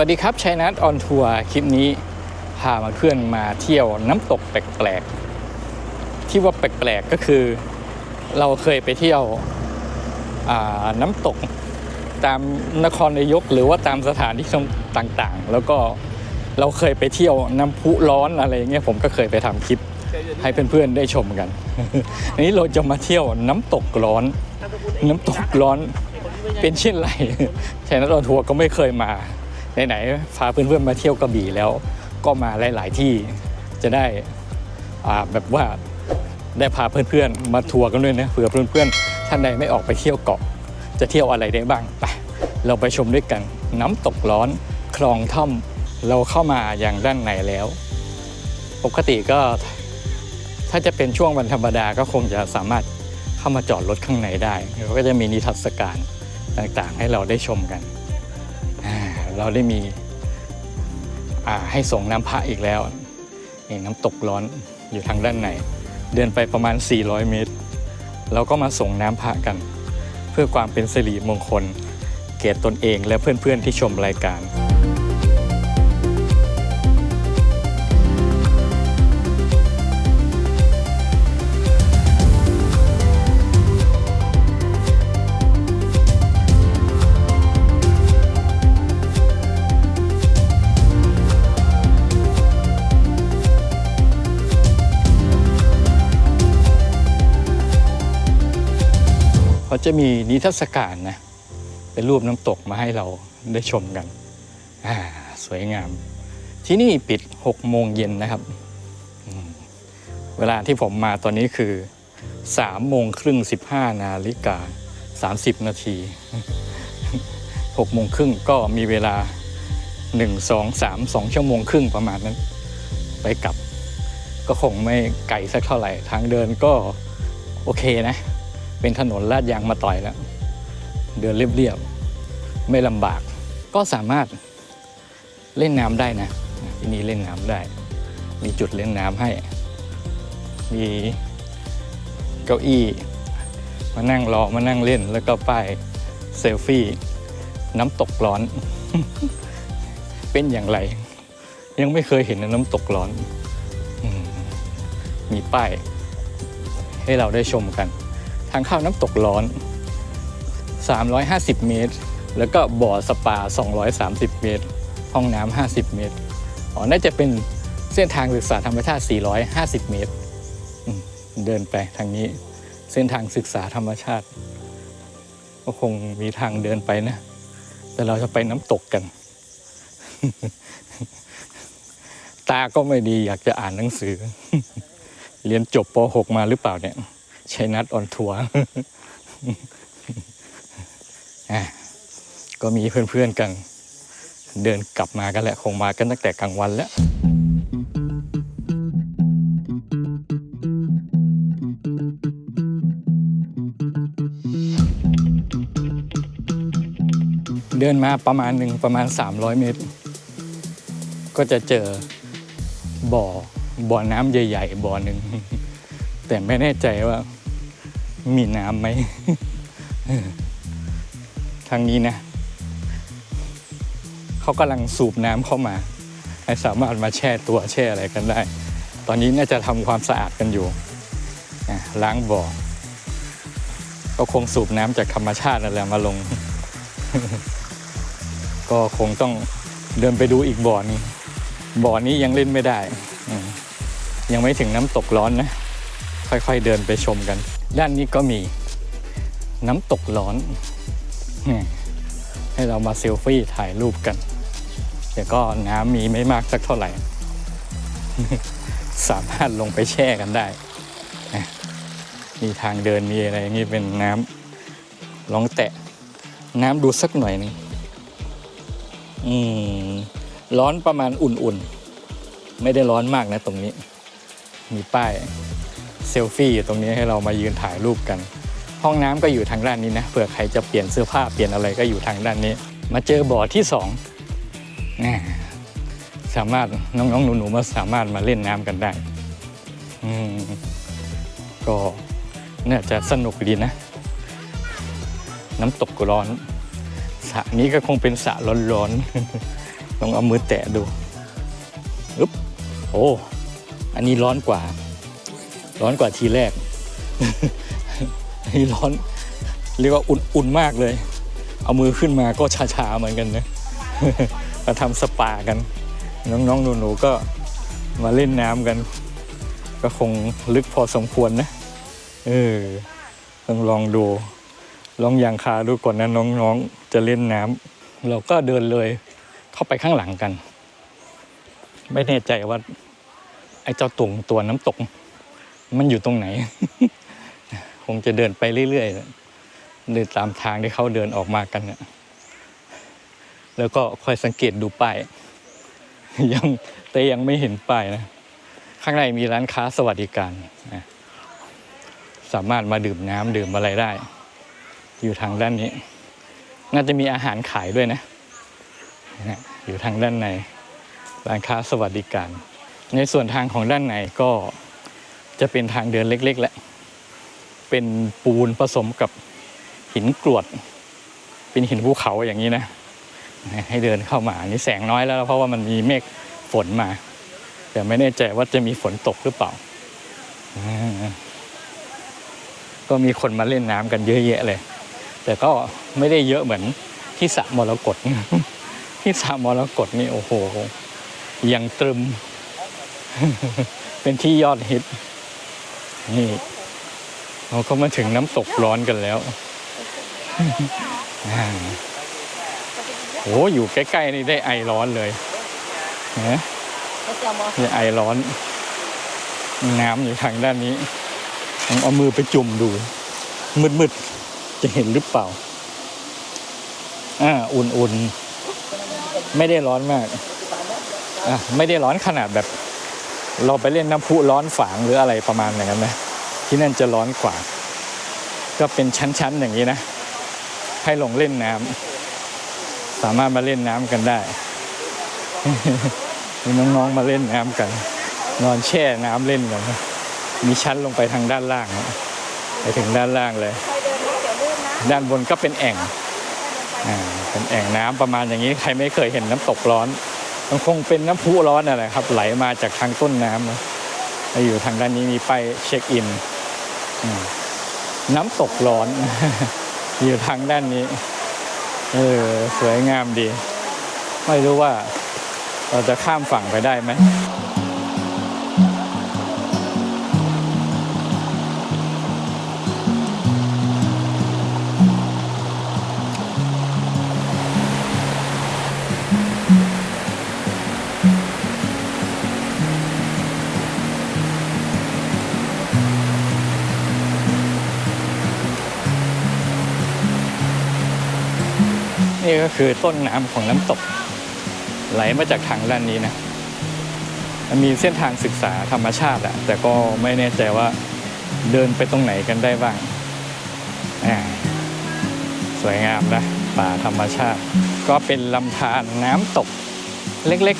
วัสดีครับชัยนัทออนทัวร์คลิปนี้พามาเพื่อนมาเที่ยวน้ำตกแปลกๆ ที่ว่าแปลกๆก็คือ เราเคยไปเที่ยวน้ำตกตามนครนายกหรือว่าตามสถานที่ต่างๆ แล้วก็เราเคยไปเที่ยวน้ำพุร้อนอะไรเงี้ยผมก็เคยไปทำคลิปให้เพื่อนๆได้ชมกันอันนี้เราจะมาเที่ยวน้ำตกร้อน น้ำตกร้อนเป็นเช่นไรชัยนัทออนทัวร์ก็ไม่เคยมา ไหนๆพาเพื่อนๆมาเที่ยวกระบี่แล้วก็มาหลาย ๆ ที่จะได้แบบว่าได้พาเพื่อนๆ มาทัวร์กันด้วยนะเผื่อเพื่อนๆท่านใดไม่ออกไปเที่ยวเกาะ จะเที่ยวอะไรได้บ้างไปเราไปชมด้วยกัน น้ำตกร้อนคลองท่อมเราเข้ามาอย่างด้านในแล้ว ปกติก็ถ้าจะเป็นช่วงวันธรรมดาก็คงจะสามารถเข้ามาจอดรถข้างในได้ ก็จะมีนิทรรศการต่างๆ ให้เราได้ชมกัน เราได้มีให้ส่งน้ำพระอีกแล้วนี่น้ำตกร้อนอยู่ทางด้านในเดินไปประมาณ 400 เมตร เราก็มาส่งน้ำพระกัน เพื่อความเป็นสิริมงคล เกียรตนเองและเพื่อนๆที่ชมรายการ เขาจะมีนิทรรศการนะเป็นรูปน้ำตกมาให้เราได้ชมกันอ่าสวยงาม ที่นี่ปิด6โมงเย็นนะครับ เวลาที่ผมมาตอนนี้คือ3โมงครึ่ง15นาฬิกา30 นาที6โมงครึ่งก็มีเวลา 1 2 3 2 ชั่วโมงครึ่งประมาณนั้น ไปกลับก็คงไม่ไกลสักเท่าไหร่ ทางเดินก็โอเคนะ เป็นถนนลาดยางมาต่อยแล้ว เดินเรียบๆไม่ลำบาก ก็สามารถเล่นน้ำได้นะที่นี่เล่นน้ำได้ มีจุดเล่นน้ำให้ มีเก้าอี้ มานั่งรอมานั่งเล่นแล้วก็ป้ายเซลฟี่ น้ำตกร้อน เป็นอย่างไร ยังไม่เคยเห็นน้ำตกร้อน มีป้ายให้เราได้ชมกันางเข้าน้ำตกร้อน 350 เมตร แล้วก็บ่อสปา 230 เมตร ห้องน้ำ50 เมตร อ๋อ น่าจะเป็นเส้นทางศึกษาธรรมชาติ 450 เมตร เดินไปทางนี้ เส้นทางศึกษาธรรมชาติ ก็คงมีทางเดินไปนะ แต่เราจะไปน้ำตกกัน ตาก็ไม่ดีอยากจะอ่านหนังสือ เรียนจบป .6 มาหรือเปล่าเนี่ย ชัยนัทออนทัวร์อะก็มีเพื่อนๆกัน เดินกลับมากันแหละคงมากันตั้งแต่กลางวันแล้วเดินมาประมาณหนึ่งประมาณ 300 เมตร ก็จะเจอบ่อบ่อน้ำใหญ่ ๆ บ่อหนึ่ง แต่ไม่แน่ใจว่า มีน้ำไหมทางนี้นะ เขากำลังสูบน้ำเข้ามา ให้สามารถมาแช่ตัวแช่อะไรกันได้ ตอนนี้น่าจะทำความสะอาดกันอยู่ ล้างบ่อ ก็คงสูบน้ำจากธรรมชาตินั่นแหละมาลง ก็คงต้องเดินไปดูอีกบ่อนึงบ่อนี้ยังเล่นไม่ได้ ยังไม่ถึงน้ำตกร้อนนะ ค่อยๆเดินไปชมกัน ด้านนี้ก็มีน้ำตกร้อน ให้เรามาเซลฟี่ถ่ายรูปกัน แต่ก็น้ำมีไม่มากสักเท่าไหร่ สามารถลงไปแช่กันได้ มีทางเดินมีอะไรนี้เป็นน้ำลองแตะน้ำดูสักหน่อยนึงอืม ร้อนประมาณอุ่นๆ ไม่ได้ร้อนมากนะตรงนี้ มีป้าย เซลฟี่อยู่ตรงนี้ให้เรามายืนถ่ายรูปกัน ห้องน้ำก็อยู่ทางด้านนี้นะเผื่อใครจะเปลี่ยนเสื้อผ้าเปลี่ยนอะไรก็อยู่ทางด้านนี้ มาเจอบ่อที่สองสามารถน้องๆหนูๆมาสามารถมาเล่นน้ำกันได้ก็น่าจะสนุกดีนะ น้ำตกร้อนสระนี้ก็คงเป็นสระร้อนๆลองเอามือแตะดูอึ๊บโอ้ อันนี้ร้อนกว่า ร้อนกว่าทีแรกนนี้ร้อน เรียกว่าอุ่นๆมากเลย เอามือขึ้นมาก็ชาๆเหมือนกันนะมาทำสปากัน น้องๆหนูๆก็มาเล่นน้ำกัน ก็คงลึกพอสมควรนะ เออลองลองดู ลองอยางคาดูก่อนนะน้องๆ จะเล่นน้ำเราก็เดินเลยเข้าไปข้างหลังกัน ไม่แน่ใจว่า ไอ้เจ้าตุ่งตัวน้ำตก มันอยู่ตรงไหน คงจะเดินไปเรื่อยๆเดินตามทางที่เขาเดินออกมากันเนี่ยแล้วก็คอยสังเกตดูป้ายยังแต่ยังไม่เห็นป้ายนะ ข้างในมีร้านค้าสวัสดิการนะสามารถมาดื่มน้ำดื่มอะไรได้ อยู่ทางด้านนี้ น่าจะมีอาหารขายด้วยนะนะอยู่ทางด้านในร้านค้าสวัสดิการ ในส่วนทางของด้านในก็ จะเป็นทางเดินเล็กๆแหละ เป็นปูนผสมกับหินกรวด เป็นหินภูเขาอย่างนี้นะ ให้เดินเข้ามา นี่แสงน้อยแล้ว เพราะว่ามันมีเมฆฝนมา แต่ไม่แน่ใจว่าจะมีฝนตกหรือเปล่าอ่าก็มีคนมาเล่นน้ำกันเยอะแยะเลย แต่ก็ไม่ได้เยอะเหมือนที่สระมรกตที่สระมรกตนี่โอ้โหยังตรึม เป็นที่ยอดฮิต นี่เราก็มาถึงน้ำตกร้อนกันแล้วอ่าโอ้อยู่ใกล้ๆนี่ได้ไอร้อนเลยนะนี่ไอร้อน น้ำอยู่ทางด้านนี้ลองเอามือไปจุ่มดู มืดๆ จะเห็นหรือเปล่า อ่า อุ่นๆ ไม่ได้ร้อนมาก อะ ไม่ได้ร้อนขนาดแบบ เราไปเล่นน้ำพุร้อนฝางหรืออะไรประมาณอย่างนั้นนะที่นั่นจะร้อนกว่า ก็เป็นชั้นๆอย่างนี้นะ ให้ลงเล่นน้ำสามารถมาเล่นน้ำกันได้มีน้องๆมาเล่นน้ำกัน นอนแช่น้ำเล่นกันมีชั้นลงไปทางด้านล่าง ไปถึงด้านล่างเลย ด้านบนก็เป็นแอ่งอ่าเป็นแอ่งน้ำประมาณอย่างนี้ ใครไม่เคยเห็นน้ำตกร้อน มันคงเป็นน้ำพุร้อนอะไรครับ ไหลมาจากทางต้นน้ำนะอยู่ทางด้านนี้มีป้ายเช็คอิน น้ำตกร้อน อยู่ทางด้านนี้ เออ สวยงามดี ไม่รู้ว่าเราจะข้ามฝั่งไปได้ไหม นี่ก็คือต้นน้ำของน้ำตก ไหลมาจากทางด้านนี้นะมีเส้นทางศึกษาธรรมชาติอะแต่ก็ไม่แน่ใจว่าเดินไปตรงไหนกันได้บ้าง สวยงามนะป่าธรรมชาติ ก็เป็นลำธารน้ำตกเล็ก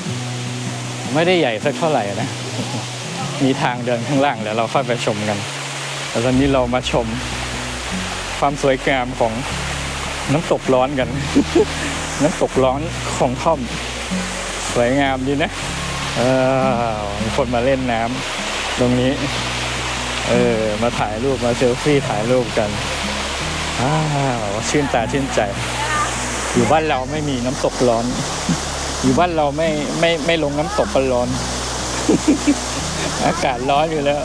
ๆ ไม่ได้ใหญ่สักเท่าไหร่นะ มีทางเดินข้างล่างเดี๋ยวเราค่อยไปชมกันแต่ตอนนี้เรามาชมความสวยงามของ น้ำตกร้อนกัน น้ำตกร้อนของท่อม สวยงามดีนะ เออมีคนมาเล่นน้ำตรงนี้ เออ มาถ่ายรูปมาเซลฟี่ถ่ายรูปกันอ้าวชื่นตาชื่นใจ อยู่บ้านเราไม่มีน้ำตกร้อน อยู่บ้านเราไม่ไม่ไม่ลงน้ำตกกันร้อน อากาศร้อนอยู่แล้ว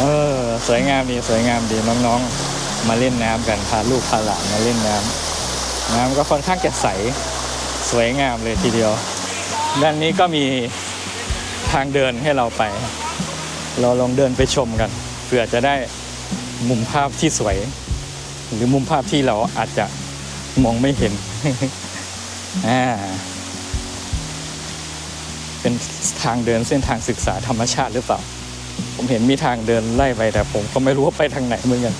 เออ สวยงามดีสวยงามดีน้องๆ มาเล่นน้ำกันพาลูกพาหลานมาเล่นน้ำน้ำก็ค่อนข้างจะใสสวยงามเลยทีเดียว ด้านนี้ก็มีทางเดินให้เราไป เราลองเดินไปชมกันเผื่อจะได้มุมภาพที่สวย หรือมุมภาพที่เราอาจจะมองไม่เห็นอ่าเป็นทางเดินเส้นทางศึกษาธรรมชาติหรือเปล่า ผมเห็นมีทางเดินไล่ไปแต่ผมก็ไม่รู้ว่าไปทางไหนเหมือนกัน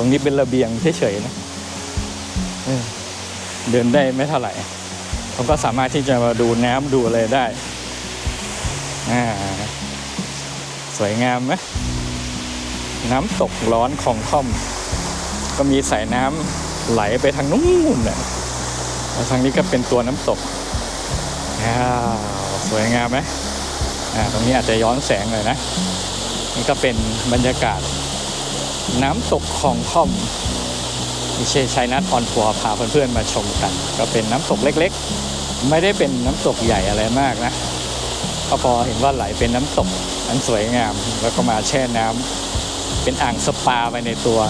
รงนี้เป็นระเบียงเฉยๆนะเดินได้ไม่เท่าไหร่เขาก็สามารถที่จะมาดูน้ำดูอะไรได้อ่าสวยงามไหมน้ำตกร้อนของค่อม ก็มีสายน้ำไหลไปทางนู้นน่ะเอแล้วทางนี้ก็เป็นตัวน้ำตกอ้าวสวยงามไหมอ่าตรงนี้อาจจะย้อนแสงหน่อยนะนี่ก็เป็นบรรยากาศ น้ำตกคลองท่อมที่เชชัยนัทออนทัวร์พาเพื่อนๆมาชมกัน ก็เป็นน้ำตกเล็กๆ ไม่ได้เป็นน้ำตกใหญ่อะไรมากนะก็พอเห็นว่าไหลเป็นน้ำตกอันสวยงาม แล้วก็มาแช่น้ำเป็นอ่างสปาไปในตัว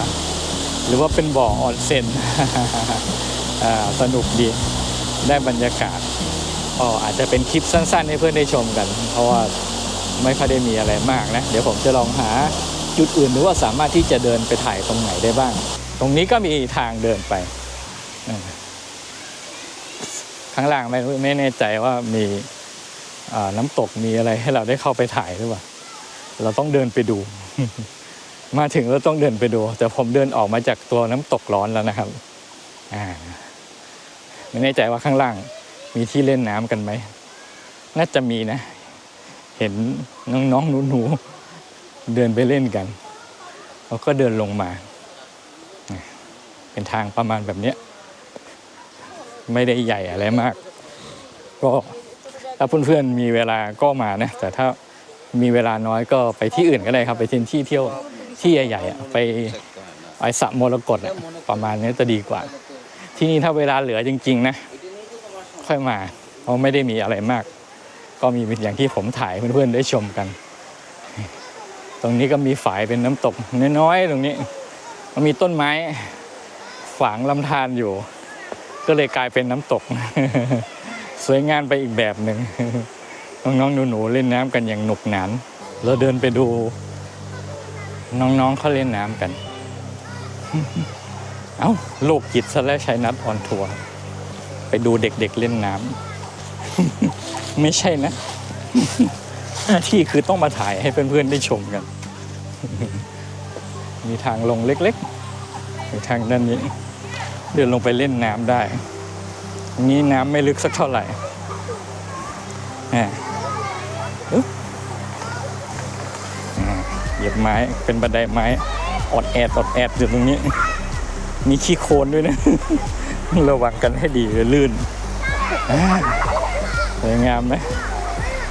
หรือว่าเป็นบ่อออนเซ็นสนุกดีได้บรรยากาศก็อาจจะเป็นคลิปสั้นๆ ให้เพื่อนได้ชมกัน เพราะว่าไม่ค่อยได้มีอะไรมากนะ เดี๋ยวผมจะลองหา จุดอื่นหรือว่าสามารถที่จะเดินไปถ่ายตรงไหนได้บ้าง ตรงนี้ก็มีทางเดินไปข้างล่างไม่รู้ไม่แน่ใจว่ามีน้ำตกมีอะไรให้เราได้เข้าไปถ่ายหรือเปล่า เราต้องเดินไปดู มาถึงเราต้องเดินไปดู แต่ผมเดินออกมาจากตัวน้ำตกร้อนแล้วนะครับไม่แน่ใจว่าข้างล่างมีที่เล่นน้ำกันไหม น่าจะมีนะ เห็นน้องๆหนูๆ เดินไปเล่นกันแล้วก็เดินลงมา เป็นทางประมาณแบบเนี้ยไม่ได้ใหญ่อะไรมาก ก็ถ้าเพื่อนๆมีเวลาก็มานะ แต่ถ้ามีเวลาน้อยก็ไปที่อื่นก็ได้ครับ ไปที่ที่เที่ยวที่ใหญ่ๆอะไปไอสระมรกตอะประมาณนี้จะดีกว่า ที่นี่ถ้าเวลาเหลือจริง ๆ นะ ค่อยมาเพราะไม่ได้มีอะไรมาก ก็มีเป็นอย่างที่ผมถ่ายเพื่อนๆได้ชมกัน ตรงนี้ก็มีฝายเป็นน้ำตกน้อยๆตรงนี้มันมีต้นไม้ฝางลำธารอยู่ ก็เลยกลายเป็นน้ำตก สวยงามไปอีกแบบหนึ่งน้องๆหนูๆเล่นน้ำกันอย่างหนุกหนานเราเดินไปดู น้องๆเขาเล่นน้ำกัน เอ้าโลกจิตซะแล้วใช้นัดออนทัวร์ไปดูเด็กๆเล่นน้ำ ไม่ใช่นะ หน้าที่คือต้องมาถ่ายให้เพื่อนๆได้ชมกัน มีทางลงเล็กๆมีทางด้านนี้ เดินลงไปเล่นน้ำได้นี้น้ำไม่ลึกสักเท่าไหร่เหยียบไม้เป็นบันไดไม้ออดแอดออดแอดอยู่ตรงนี้ มีขี้โคลนด้วยนะ ระวังกันให้ดีจะลื่นสวยงามไหม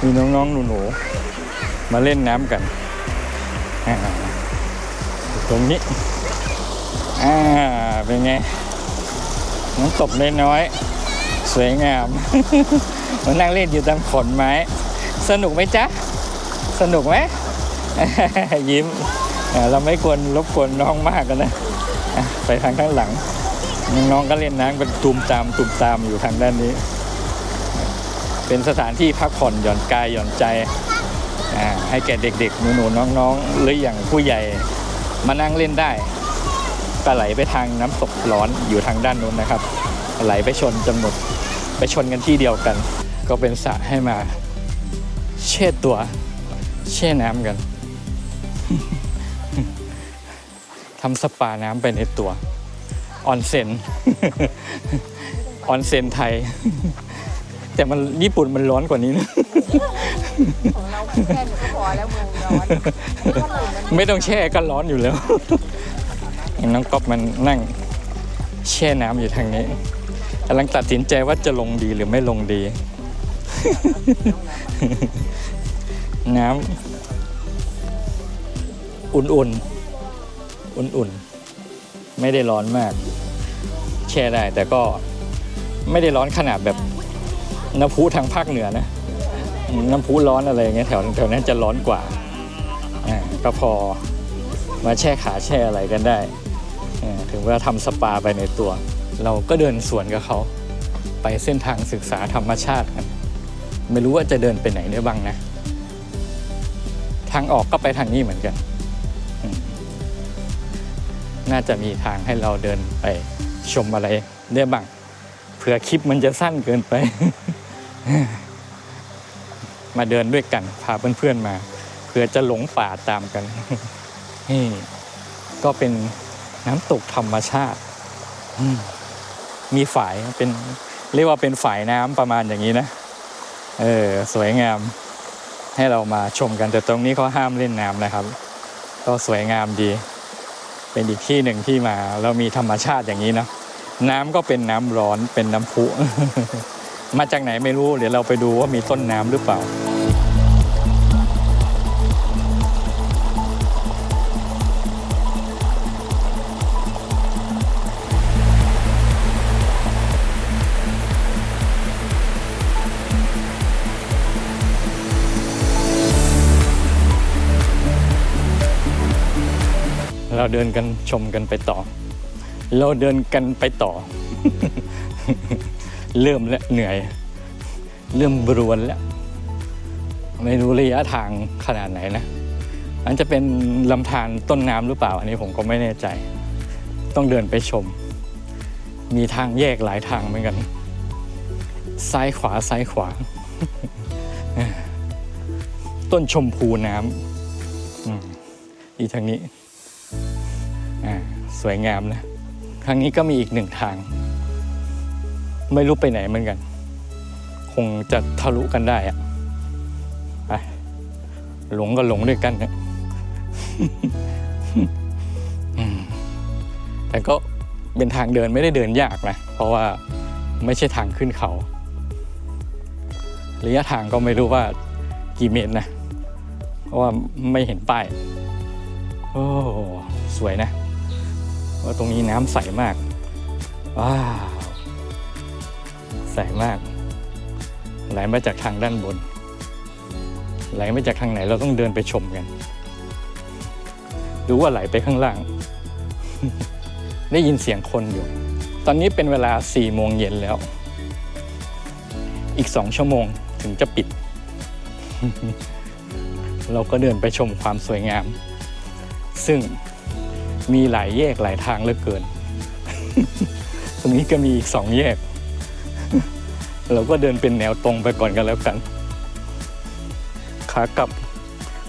มีน้องๆหนูๆมาเล่นน้ำกันตรงนี้อ่าเป็นไงน้ำตกน้อย สวยงามมานั่งเล่นอยู่ตามขนไม้ สนุกไหมจ๊ะ สนุกไหมยิ้มเราไม่ควรรบกวนน้องมากกันนะไปทางข้างหลัง น้องก็เล่นน้ำเป็นตุ่มตามตุ่มตามอยู่ทางด้านนี้ เป็นสถานที่พักผ่อนหย่อนกายหย่อนใจ ให้แก่เด็กๆ หนูๆ น้องๆ หรืออย่างผู้ใหญ่มานั่งเล่นได้ก็ไหลไปทางน้ำตกร้อนอยู่ทางด้านนู้นนะครับไหลไปชนจำนวนไปชนกันที่เดียวกัน ก็เป็นสระให้มาเช็ดตัวแช่น้ำกันทำสปาน้ำไปในตัวออนเซนออนเซนไทย แต่มันญี่ปุ่นมันร้อนกว่านี้นะ ของเราแค่นี้ก็พอแล้วมือร้อนถ้าหลุมมันไม่ต้องแช่ก็ร้อนอยู่แล้ว น้องก๊อฟมันนั่งแช่น้ำอยู่ทางนี้กำลังตัดสินใจว่าจะลงดีหรือไม่ลงดี น้ำอุ่นๆ อุ่นๆ ไม่ได้ร้อนมาก แช่ได้แต่ก็ไม่ได้ร้อนขนาดแบบ น้ำพุทางภาคเหนือนะ น้ำพุร้อนอะไรอย่างเงี้ยแถวแถวนั้นจะร้อนกว่าก็พอมาแช่ขาแช่อะไรกันได้ ถึงเวลาทำสปาไปในตัว เราก็เดินสวนกับเขา ไปเส้นทางศึกษาธรรมชาติกัน ไม่รู้ว่าจะเดินไปไหนได้บ้างนะ ทางออกก็ไปทางนี้เหมือนกัน น่าจะมีทางให้เราเดินไปชมอะไรได้บ้างเผื่อคลิปมันจะสั้นเกินไป มาเดินด้วยกัน พาเพื่อนๆมาเพื่อจะหลงป่าตามกันนี่ก็เป็นน้ำตกธรรมชาติ มีฝายเป็นเรียกว่าเป็นฝายน้ำประมาณอย่างนี้นะ เออ สวยงามให้เรามาชมกันแต่ตรงนี้เขาห้ามเล่นน้ำนะครับ ก็สวยงามดี เป็นอีกที่หนึ่งที่มาแล้วมีธรรมชาติอย่างนี้เนาะน้ำก็เป็นน้ำร้อนเป็นน้ำพุ มาจากไหนไม่รู้เดี๋ยวเราไปดูว่ามีต้นน้ำหรือเปล่า เราเดินกันชมกันไปต่อ เราเดินกันไปต่อ เริ่มแล้วเหนื่อย เริ่มบรวนแล้วไม่รู้ระยะทางขนาดไหนนะอันจะเป็นลำธารต้นน้ำหรือเปล่า อันนี้ผมก็ไม่แน่ใจ ต้องเดินไปชม มีทางแยกหลายทางเหมือนกัน ซ้ายขวาซ้ายขวา ต้นชมพูน้ำอีกทางนี้ สวยงามนะครั้งนี้ก็มีอีกหนึ่งทาง ไม่รู้ไปไหนเหมือนกัน คงจะทะลุกันได้อะไปหลงก็หลงด้วยกันนะแต่ก็เป็นทางเดินไม่ได้เดินยากนะ เพราะว่าไม่ใช่ทางขึ้นเขา ระยะทางก็ไม่รู้ว่ากี่เมตรนะ เพราะว่าไม่เห็นป้าย โอ้สวยนะ ว่าตรงนี้น้ำใสมากว้า ใสมาก ไหลมาจากทางด้านบน ไหลมาจากทางไหนเราต้องเดินไปชมกัน ดูว่าไหลไปข้างล่าง ได้ยินเสียงคนอยู่ ตอนนี้เป็นเวลา4โมงเย็นแล้ว อีก2ชั่วโมงถึงจะปิด เราก็เดินไปชมความสวยงาม ซึ่งมีหลายแยกหลายทางเหลือเกิน ตรงนี้ก็มีอีกสองแยก เราก็เดินเป็นแนวตรงไปก่อนกันแล้วกัน ขากลับ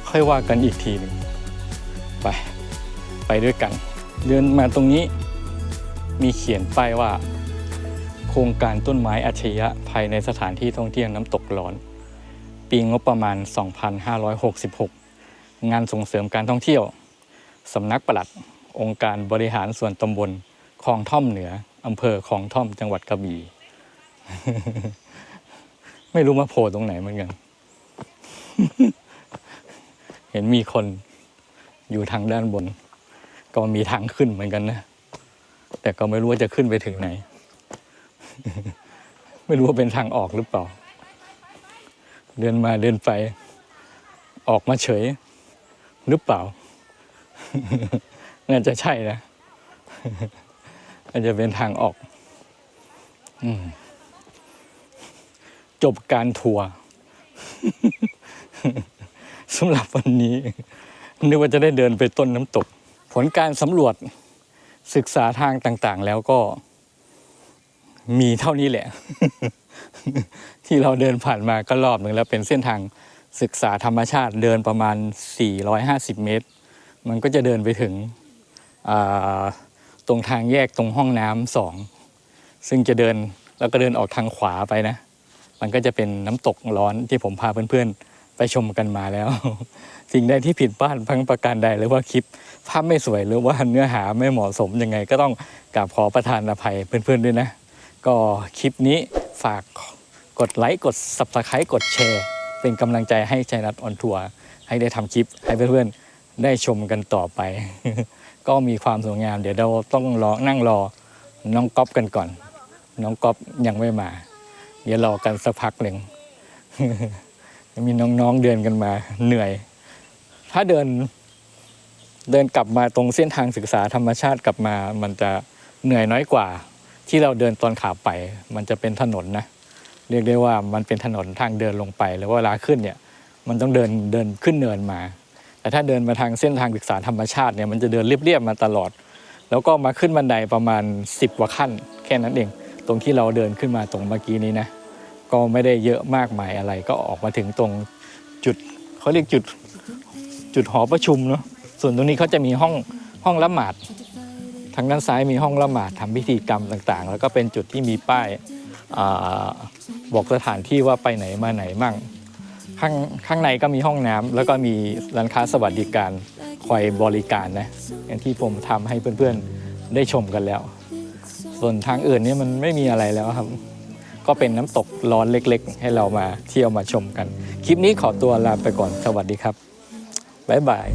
ค่อยว่ากันอีกทีหนึ่งไป ไปด้วยกัน เดินมาตรงนี้มีเขียนป้ายว่า โครงการต้นไม้อัจฉริยะภายในสถานที่ท่องเที่ยวน้ำตกร้อน ปีงบประมาณ 2566 งานส่งเสริมการท่องเที่ยวสำนักปลัดองค์การบริหารส่วนตำบลคลองท่อมเหนืออำเภอคลองท่อมจังหวัดกระบี่ ไม่รู้มาโผล่ตรงไหนเหมือนกัน เห็นมีคนอยู่ทางด้านบน ก็มีทางขึ้นเหมือนกันนะ แต่ก็ไม่รู้ว่าจะขึ้นไปถึงไหน ไม่รู้ว่าเป็นทางออกหรือเปล่า เดินมาเดินไป ออกมาเฉย หรือเปล่า น่าจะใช่นะน่าจะเป็นทางออก อืม จบการทัวร์สำหรับวันนี้ นึกว่าจะได้เดินไปต้นน้ำตก ผลการสำรวจศึกษาทางต่างๆ แล้วก็ มีเท่านี้แหละ ที่เราเดินผ่านมาก็รอบหนึ่งแล้วเป็นเส้นทางศึกษาธรรมชาติเดินประมาณ 450 เมตร มันก็จะเดินไปถึงตรงทางแยกตรงห้องน้ำสอง ซึ่งจะเดินแล้วก็เดินออกทางขวาไปนะ มันก็จะเป็นน้ำตกร้อนที่ผมพาเพื่อนๆ ไปชมกันมาแล้ว สิ่งใดที่ผิดพลาดพังประการใดหรือว่าคลิปภาพไม่สวยหรือว่าเนื้อหาไม่เหมาะสมยังไง ก็ต้องกราบขอประทานอภัยเพื่อนๆด้วยนะ ก็คลิปนี้ฝากกดไลค์กด subscribe กดแชร์ เป็นกำลังใจให้ชัยนัทออนทัวร์ให้ได้ทำคลิปให้เพื่อนๆ ได้ชมกันต่อไป ก็มีความสวยงาม เดี๋ยวเราต้องรอนั่งรอน้องก๊อฟกันก่อน น้องก๊อฟยังไม่มา เดี๋ยวรอกันสักพักหนึ่งมีน้องๆเดินกันมาเหนื่อย ถ้าเดิน เดินกลับมาตรงเส้นทางศึกษาธรรมชาติกลับมา มันจะเหนื่อยน้อยกว่า ที่เราเดินตอนขาไป มันจะเป็นถนนนะเรียกได้ว่ามันเป็นถนนทางเดินลงไป แล้วเวลาขึ้นเนี่ย มันต้องเดินเดินขึ้นเนินมา แต่ถ้าเดินมาทางเส้นทางศึกษาธรรมชาติเนี่ยมันจะเดินเรียบๆมาตลอด แล้วก็มาขึ้นบันไดประมาณ 10กว่าขั้น แค่นั้นเอง ตรงที่เราเดินขึ้นมาตรงเมื่อกี้นี้นะ ก็ไม่ได้เยอะมากมายอะไรก็ออกมาถึงตรงจุดเขาเรียกจุดจุดหอประชุมเนาะส่วนตรงนี้เขาจะมีห้องห้องละหมาดทางด้านซ้ายมีห้องละหมาดทำพิธีกรรมต่างๆ แล้วก็เป็นจุดที่มีป้ายอบอกสถานที่ว่าไปไหนมาไหนมั่งข้างข้างในก็มีห้องน้ำแล้วก็มีร้านค้าสวัสดิการคอยบริการนะอย่างที่ผมทำให้เพื่อนๆได้ชมกันแล้ว ส่วนทางอื่นนี่มันไม่มีอะไรแล้วครับ ก็เป็นน้ำตกร้อนเล็ก ๆ ให้เรามาเที่ยวมาชมกัน คลิปนี้ขอตัวลาไปก่อนสวัสดีครับบ๊ายบาย